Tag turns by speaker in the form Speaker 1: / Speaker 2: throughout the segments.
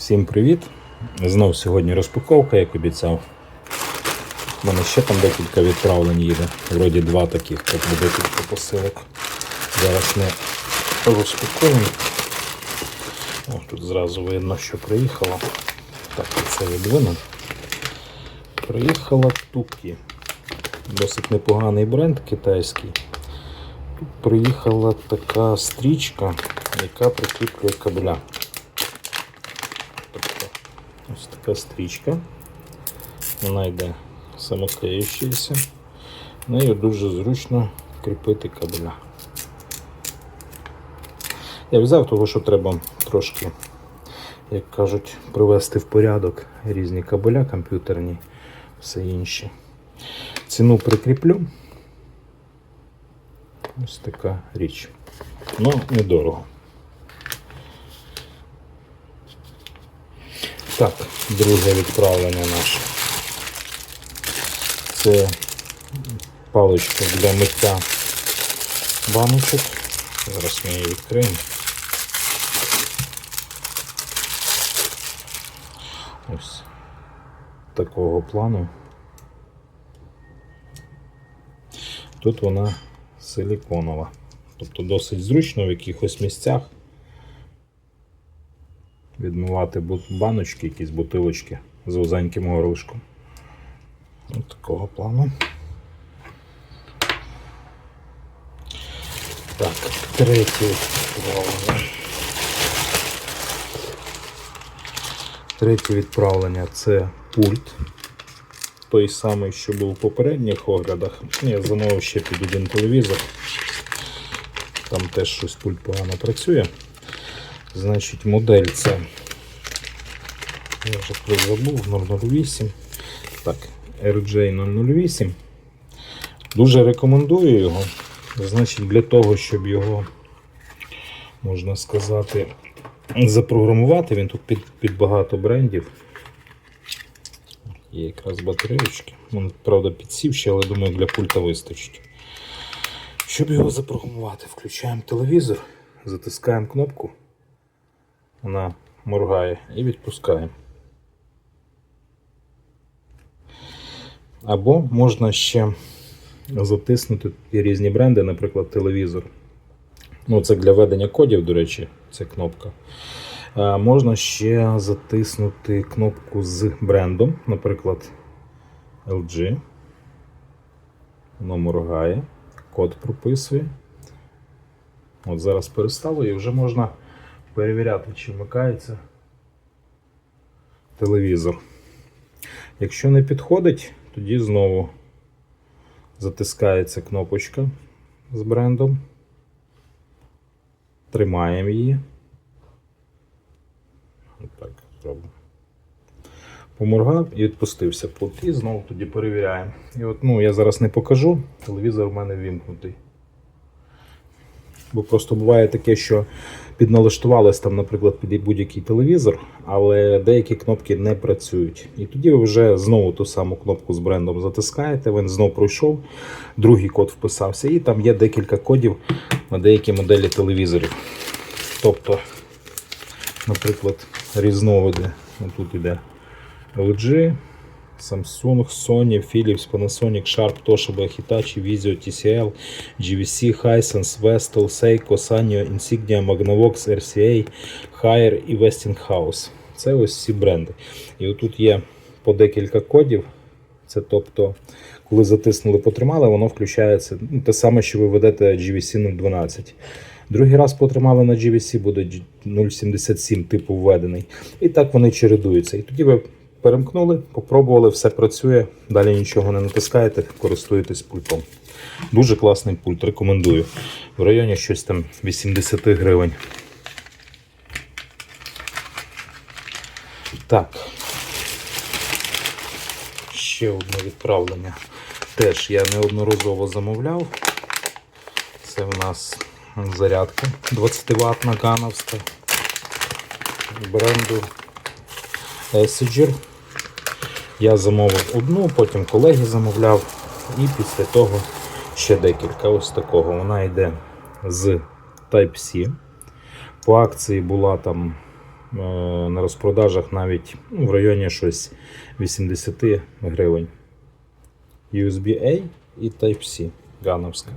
Speaker 1: Всім привіт! Знов сьогодні розпаковка, як обіцяв. У мене ще там декілька відправлень їде. Вроді два таких, тобто декілька посилок. Зараз ми розпакуємо. Тут зразу видно, що приїхало. Так, це відвину. Приїхала Тукі. Досить непоганий бренд китайський. Тут приїхала така стрічка, яка прикріплює кабеля. Ось така стрічка. Вона йде самоклеючася. Нею дуже зручно кріпити кабеля. Я взяв того, що треба трошки, як кажуть, привести в порядок різні кабеля комп'ютерні, все інше. Ціну прикріплю. Ось така річ. Ну, недорого. Так, друге відправлення наше. Це паличка для миття баночок. Зараз ми її відкриємо. Ось такого плану. Тут вона силіконова. Тобто досить зручно в якихось місцях відмивати баночки, якісь бутилочки з вузеньким горлишком. Ось такого плану. Так, третє відправлення. Третє відправлення це пульт. Той самий, що був у попередніх оглядах. Я замовив ще під один телевізор. Там теж щось пульт погано працює. Значить, модель це. Я вже хтось забув 008. Так, RJ008. Дуже рекомендую його. Значить, для того, щоб його, можна сказати, запрограмувати, він тут під, під багато брендів. Є якраз батареючки. Він, правда, підсів ще, але думаю, для пульта вистачить. Щоб його запрограмувати, включаємо телевізор, затискаємо кнопку, вона моргає і відпускаємо. Або можна ще затиснути і різні бренди, наприклад, телевізор. Ну, це для ведення кодів, до речі, ця кнопка. А, можна ще затиснути кнопку з брендом, наприклад, LG. Воно моргає, код прописує. От зараз перестало і вже можна перевіряти, чи вмикається телевізор. Якщо не підходить, тоді знову затискається кнопочка з брендом. Тримаємо її. Так, зробимо. Поморгав і відпустився пульт. І знову тоді перевіряємо. І от, ну, я зараз не покажу, телевізор в мене вімкнутий. Бо просто буває таке, що підналаштувались там, наприклад, під будь-який телевізор, але деякі кнопки не працюють. І тоді ви вже знову ту саму кнопку з брендом затискаєте, він знову пройшов, другий код вписався, і там є декілька кодів на деякі моделі телевізорів. Тобто, наприклад, різновиди. Тут іде LG, Samsung, Sony, Philips, Panasonic, Sharp, Toshiba, Hitachi, Vizio, TCL, GVC, Hisense, Vestel, Seiko, Sanyo, Insignia, Magnavox, RCA, Haier і Westinghouse. Це ось всі бренди. І отут є по декілька кодів. Це тобто, коли затиснули, потримали, воно включається ну, те саме, що ви ведете GVC 012. Другий раз потримали на GVC, буде 077 типу введений. І так вони чередуються. І тоді ви перемкнули, попробували, все працює, далі нічого не натискаєте, користуєтесь пультом. Дуже класний пульт, рекомендую. В районі щось там 80 гривень. Так. Ще одне відправлення. Теж я неодноразово замовляв. Це в нас зарядка 20 ватна гановська бренду Essager. Я замовив одну, потім колеги замовляв, і після того ще декілька. Ось такого. Вона йде з Type-C. По акції була там на розпродажах навіть ну, в районі щось 80 гривень. USB-A і Type-C гановська.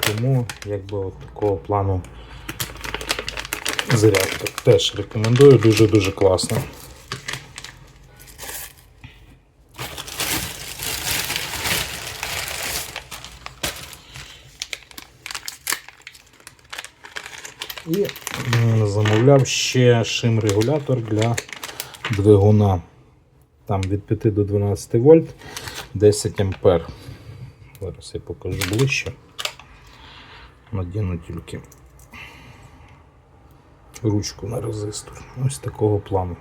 Speaker 1: Тому якби от такого плану зарядка теж рекомендую, дуже-дуже класно. І замовляв ще шим-регулятор для двигуна. Там від 5 до 12 вольт 10 ампер. Зараз я покажу ближче. Надіну тільки ручку на резистор. Ось такого плану.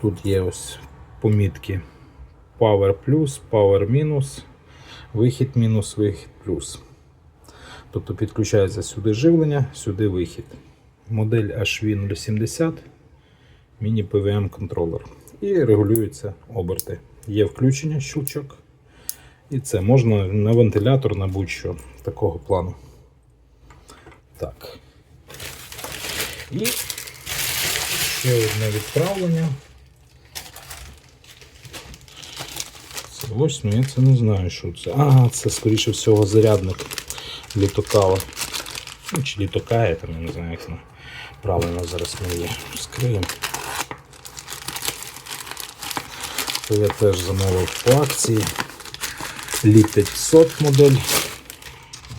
Speaker 1: Тут є ось помітки Power плюс, Power мінус, вихід мінус, вихід плюс. Тобто підключається сюди живлення, сюди вихід. Модель HV070, міні PWM контролер. І регулюються оберти. Є включення щелчок. І це можна на вентилятор, на будь-що такого плану. Так. І ще одне відправлення. Це ось, ну я це не знаю, що це. А, це скоріше всього зарядник літокала. Ну, чи літокає, там я не знаю, як воно правильно зараз ми її скриємо. Я теж замовив по акції. Літ 500 модель.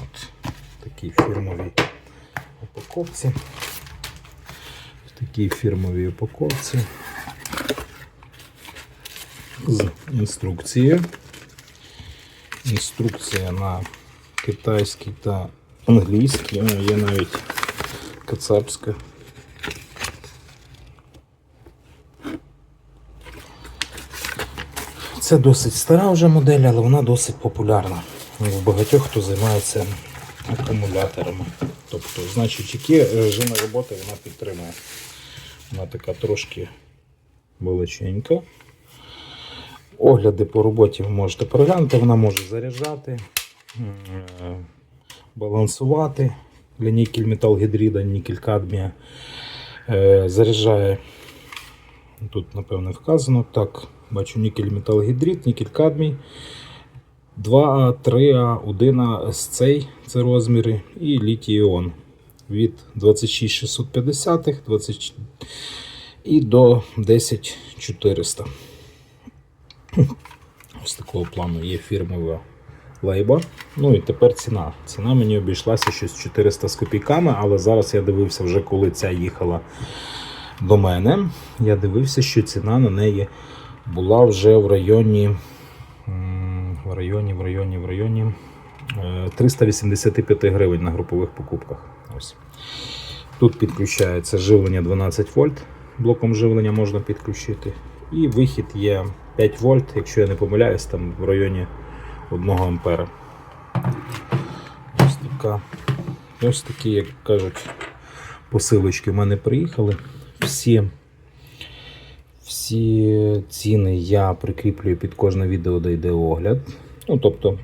Speaker 1: От такій фірмовій упаковці. В такій фірмовій упаковці. З інструкцією. Інструкція на китайській та англійській, О, є навіть кацапська. Це досить стара вже модель, але вона досить популярна. У багатьох хто займається акумуляторами. Тобто, значить, які режими роботи вона підтримує. Вона така трошки величенька. Огляди по роботі ви можете переглянути, вона може заряджати, балансувати для нікель металгідрида, нікель кадмія. Е, Заряджає, тут напевно вказано, так, бачу нікель металгідрид, нікель кадмій. 2А, 3А, 1А, SC це розміри і літій іон від 26650 20 і до 10400. Ось такого плану є фірмова лейба. Ну і тепер ціна. Ціна мені обійшлася щось 400 з копійками, але зараз я дивився вже, коли ця їхала до мене. Я дивився, що ціна на неї була вже в районі. В районі, в районі, в районі е, 385 гривень на групових покупках. Ось. Тут підключається живлення 12 вольт. Блоком живлення можна підключити. І вихід є 5 вольт, якщо я не помиляюсь, там в районі 1 ампера. Ось така. Ось такі, як кажуть, посилочки в мене приїхали. Всі, всі ціни я прикріплюю під кожне відео, де йде огляд. Ну, тобто,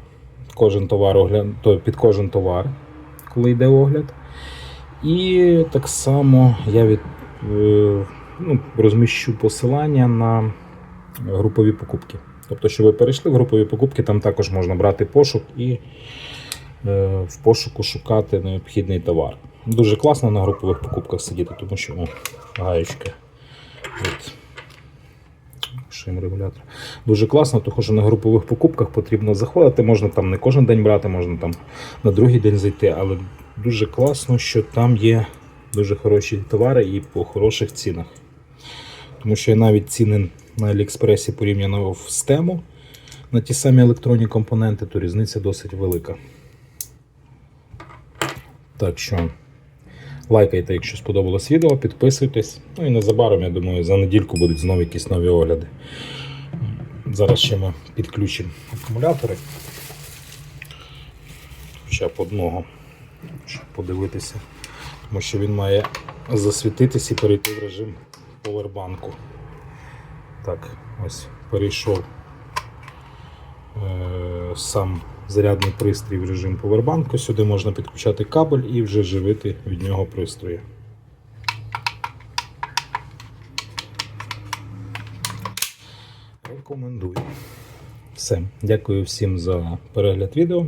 Speaker 1: кожен товар огляд, то під кожен товар, коли йде огляд. І так само я від, е, ну, розміщу посилання на групові покупки. Тобто, що ви перейшли в групові покупки, там також можна брати пошук і е, в пошуку шукати необхідний товар. Дуже класно на групових покупках сидіти, тому що о, гаєчка. От. Регулятор. Дуже класно, тому що на групових покупках потрібно заходити. Можна там не кожен день брати, можна там на другий день зайти, але дуже класно, що там є дуже хороші товари і по хороших цінах. Тому що я навіть ціни на Аліекспресі порівняно з тему на ті самі електронні компоненти, то різниця досить велика. Так що лайкайте, якщо сподобалось відео, підписуйтесь. Ну і незабаром, я думаю, за недільку будуть знову якісь нові огляди. Зараз ще ми підключимо акумулятори. Хоча б одного, щоб подивитися. Тому що він має засвітитись і перейти в режим повербанку. Так, ось перейшов е, сам зарядний пристрій в режим повербанку. Сюди можна підключати кабель і вже живити від нього пристрої. Рекомендую. Все. Дякую всім за перегляд відео.